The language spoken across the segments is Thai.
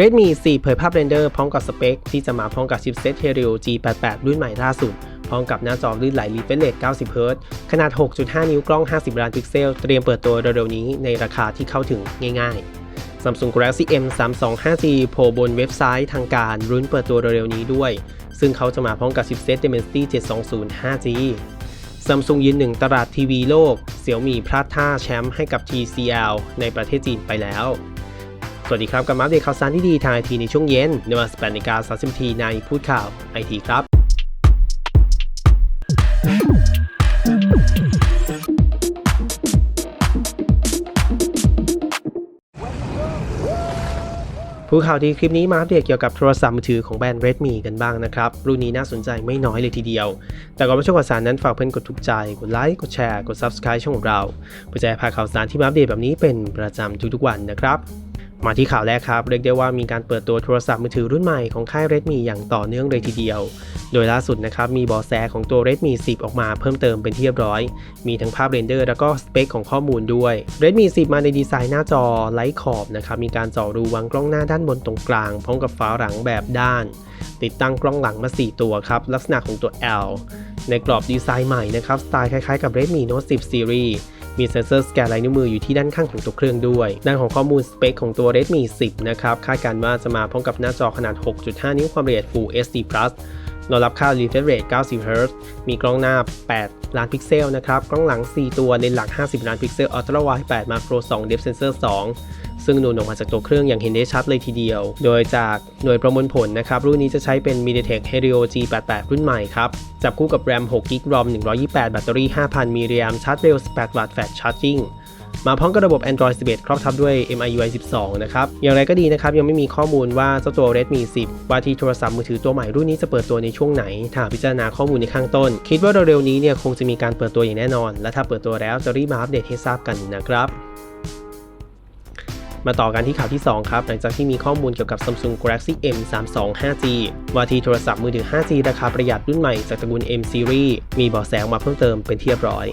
Redmi 4 เผยภาพเรนเดอร์พร้อมกับสเปค ที่จะมาพร้อมกับชิปเซ็ต Helio G88 รุ่นใหม่ล่าสุด พร้อมกับหน้าจอลื่นไหล refresh rate 90 Hz ขนาด 6.5 นิ้วกล้อง 50 ล้านพิกเซล เตรียมเปิดตัวเร็วๆนี้ในราคาที่เข้าถึงง่าย ๆ Samsung Galaxy M 3 2 5 G โผล่บนเว็บไซต์ทางการรุ้นเปิดตัวเร็วๆนี้ด้วย ซึ่งเขาจะมาพร้อมกับชิปเซ็ต Dimensity 720 5G ซัมซุงยืนหนึ่งตลาดทีวีโลก เสี่ยวมีพลาดท่าแชมป์ให้กับ TCL ในประเทศจีนไปแล้ว สวัสดีครับกับมาอัปเดตข่าวสารที่ดีทางไอทีในช่วงเย็นในวัน18นาฬิกา30นาทีในพูดข่าวไอทีครับผู้ข่าวดีคลิปนี้มาอัปเดตเกี่ยวกับโทรศัพท์มือถือของแบรนด์ Redmi กันบ้างนะครับ รุ่นนี้น่าสนใจไม่น้อยเลยทีเดียว แต่ก่อนไปชมข่าวสารนั้นฝากเพื่อนกดถูกใจ กดไลค์ กดแชร์ กด Subscribe ช่องของเราเพื่อจะได้พาข่าวสารที่มาอัปเดตแบบนี้เป็นประจำทุกๆวันนะครับ มาที่ข่าวแรกครับ เรียกได้ว่ามีการเปิดตัวโทรศัพท์มือถือรุ่นใหม่ของค่าย Redmi อย่างต่อเนื่องเลยทีเดียว โดยล่าสุดนะครับมีบอแสของตัว Redmi 10 ออกมาเพิ่มเติมเป็นที่เรียบร้อย มีทั้งภาพเรนเดอร์แล้วก็สเปคของข้อมูลด้วย Redmi 10 มาในดีไซน์หน้าจอไร้ขอบนะครับมีการเจาะรูวางกล้องหน้าด้านบนตรงกลาง พร้อมกับฝาหลังแบบด้าน ติดตั้งกล้องหลังมา 4 ตัวครับลักษณะของตัว L ในกรอบดีไซน์ใหม่นะครับสไตล์คล้ายๆกับ Redmi Note 10 Series มีเซ็นเซอร์สแกนลายนิ้วมืออยู่ที่ด้านข้างของตัวเครื่องด้วยด้านของข้อมูลสเปคของตัว Redmi 10 นะครับ คาดการณ์ว่าจะมาพร้อมกับหน้าจอขนาด 6.5 นิ้วความละเอียด Full HD Plus รองรับค่า refresh rate 90 Hz มีกล้องหน้า8 ล้านพิกเซลนะครับ กล้องหลัง 4 ตัวเลนส์หลัก 50 ล้านพิกเซลอัลตร้าไวด์8มาโคร2 Depth Sensor 2 ซึ่งนูนออกมาจากตัวเครื่องอย่างเห็นได้ชัดเลยทีเดียว โดยจากหน่วยประมวลผลนะครับ รุ่นนี้จะใช้เป็น MediaTek Helio G88 รุ่นใหม่ครับ จับคู่กับ RAM 6 g b ROM 128 แบตเตอรี่ 5,000มิลลิแอมชาร์จเร็ว 18 วัตต์แฟลชชาร์จิ่ง มาพร้อมกับระบบ Android 11 ครอบทับด้วย MIUI 12 นะครับ อย่างไรก็ดีนะครับ ยังไม่มีข้อมูลว่าเจ้าตัว Redmi 10 ว่าที่โทรศัพท์มือถือตัวใหม่รุ่นนี้จะเปิดตัวในช่วงไหน ถ้าพิจารณาข้อมูลในข้างต้น คิดว่าเร็วๆนี้เนี่ยคงจะมีการเปิดตัวอย่างแน่นอน และถ้าเปิดตัวแล้วจะรีบมาอัปเดตให้ทราบกันนะครับมาต่อกันที่ข่าวที่ 2 ครับ หลังจากที่มีข้อมูลเกี่ยวกับ Samsung Galaxy M 3 2 5G ว่าที่โทรศัพท์มือถือ 5G ราคาประหยัดรุ่นใหม่จากตระกูล M Series มีเบาะแสออกมาเพิ่มเติมเป็นที่เรียบร้อย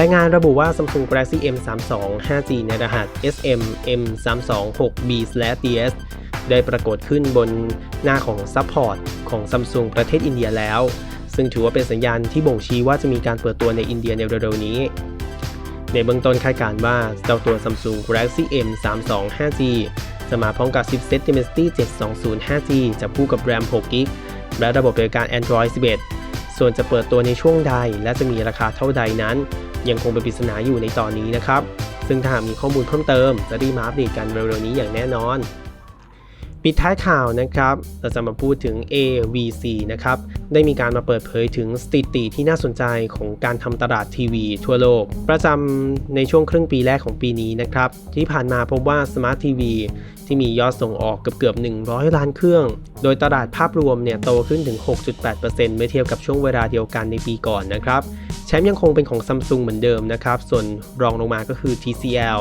รายงานระบุว่า Samsung Galaxy M 3 2 5G ในรหัส SM M 3 2 6 B DS ได้ปรากฏขึ้นบนหน้าของซัพพอร์ตของ Samsung ประเทศอินเดียแล้ว ซึ่งถือว่าเป็นสัญญาณที่บ่งชี้ว่าจะมีการเปิดตัวในอินเดียในเร็วๆนี้ ในเบื้องต้นคาดการณ์ว่าเจ้าตัว Samsung Galaxy M 3 2 5G จะมาพร้อมกับชิปเซ็ต Dimensity 720 5G จับคู่กับ RAM 6 GB และระบบบริการ Android 11 ส่วนจะเปิดตัวในช่วงใดและจะมีราคาเท่าใดนั้น ยังคงเป็นปริศนาอยู่ในตอนนี้นะครับ ซึ่งถ้ามีข้อมูลเพิ่มเติม จะรีบมาอัปเดตกันเร็วๆนี้อย่างแน่นอน ปิดท้ายข่าวนะครับ เราจะมาพูดถึง AVC นะครับ ได้มีการมาเปิดเผยถึงสถิติที่น่าสนใจของการทำตลาดทีวีทั่วโลก ประจำในช่วงครึ่งปีแรกของปีนี้นะครับ ที่ผ่านมาพบว่าสมาร์ททีวีที่มียอดส่งออกเกือบเกือบ 100 ล้านเครื่อง โดยตลาดภาพรวมเนี่ยโตขึ้นถึง 6.8%เมื่อเทียบกับช่วงเวลาเดียวกันในปีก่อนนะครับ แชมป์ยังคงเป็นของ Samsung เหมือนเดิมนะครับ ส่วนรองลงมาก็คือ TCL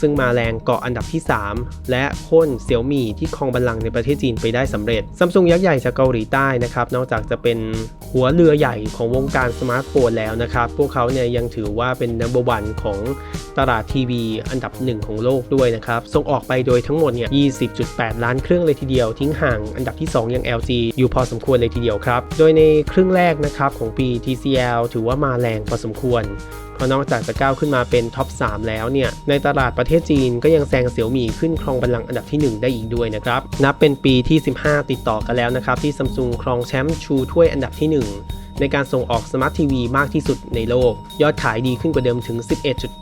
ซึ่งมาแรงเกาะอันดับที่ 3 และโค่นเสี่ยวมี่ที่ครองบัลลังก์ในประเทศจีนไปได้สำเร็จ Samsung ยักษ์ใหญ่จากเกาหลีใต้นะครับ นอกจากจะเป็นหัวเรือใหญ่ของวงการสมาร์ทโฟนแล้วนะครับ พวกเขาเนี่ยยังถือว่าเป็น number one ของตลาดทีวีอันดับหนึ่งของโลกด้วยนะครับ ส่งออกไปโดยทั้งหมดเนี่ยี่ย 20.8 ล้านเครื่องเลยทีเดียว ทิ้งห่างอันดับที่ 2 อย่าง LG อยู่พอสมควรเลยทีเดียวครับ โดยในครึ่งแรกนะครับของปี TCL ถือว่ามาแรงพอสมควรเพราะนอกจากจะก้าวขึ้นมาเป็นท็อป 3 แล้วเนี่ย ในตลาดประเทศจีนก็ยังแซงเสี่ยวหมี่ขึ้นครองบัลลังก์อันดับที่ 1 ได้อีกด้วยนะครับ นับเป็นปีที่ 15 ติดต่อกันแล้วนะครับ ที่ซัมซุงครองแชมป์ชูถ้วยอันดับที่ 1ในการส่งออกสมาร์ททีวีมากที่สุดในโลก ยอดขายดีขึ้นกว่าเดิมถึง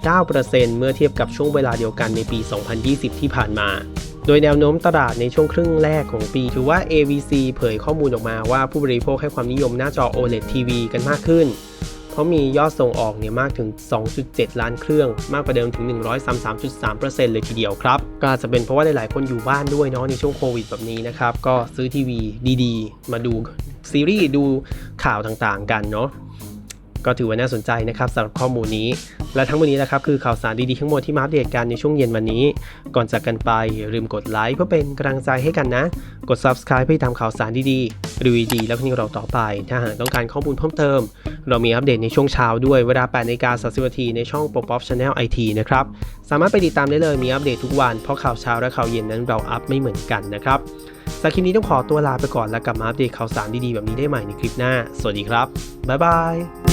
11.9%เมื่อเทียบกับช่วงเวลาเดียวกันในปี 2020 ที่ผ่านมา โดยแนวโน้มตลาดในช่วงครึ่งแรกของปี ถือว่า AVC เผยข้อมูลออกมาว่าผู้บริโภคให้ความนิยมหน้าจอ OLED TV กันมากขึ้น เพราะมียอดส่งออกเนี่ยมากถึง 2.7 ล้านเครื่อง มากกว่าเดิมถึง 133.3%เลยทีเดียวครับ ก็อาจจะเป็นเพราะว่าหลายๆคนอยู่บ้านด้วยเนาะในช่วงโควิดแบบนี้นะครับ ก็ซื้อทีวีดีๆ มาดูซีรีส์ดูข่าวต่างๆ กันเนาะ ก็ถือว่าน่าสนใจนะครับสำหรับข้อมูลนี้ และทั้งหมดนี้นะครับคือข่าวสารดีๆทั้งหมดที่มาอัปเดตกันในช่วงเย็นวันนี้ ก่อนจากกันไปอย่าลืมกดไลค์เพื่อเป็นกำลังใจให้กันนะ กด subscribe เพื่อติดตามข่าวสารดีๆรีวิวดีแล้วก็นี่เราต่อไป ถ้าหากต้องการข้อมูลเพิ่มเติม เรามีอัปเดตในช่วงเช้าด้วยเวลา8นาฬิกา30นาทีในช่อง Pop Up Channel IT นะครับสามารถไปติดตามได้เลยมีอัปเดตทุกวันเพราะข่าวเช้าและข่าวเย็นนั้นเราอัพไม่เหมือนกันนะครับสำหรับคลิปนี้ต้องขอตัวลาไปก่อนแล้วกลับมาอัปเดตข่าวสารดีๆแบบนี้ได้ใหม่ในคลิปหน้า สวัสดีครับ บ๊ายบาย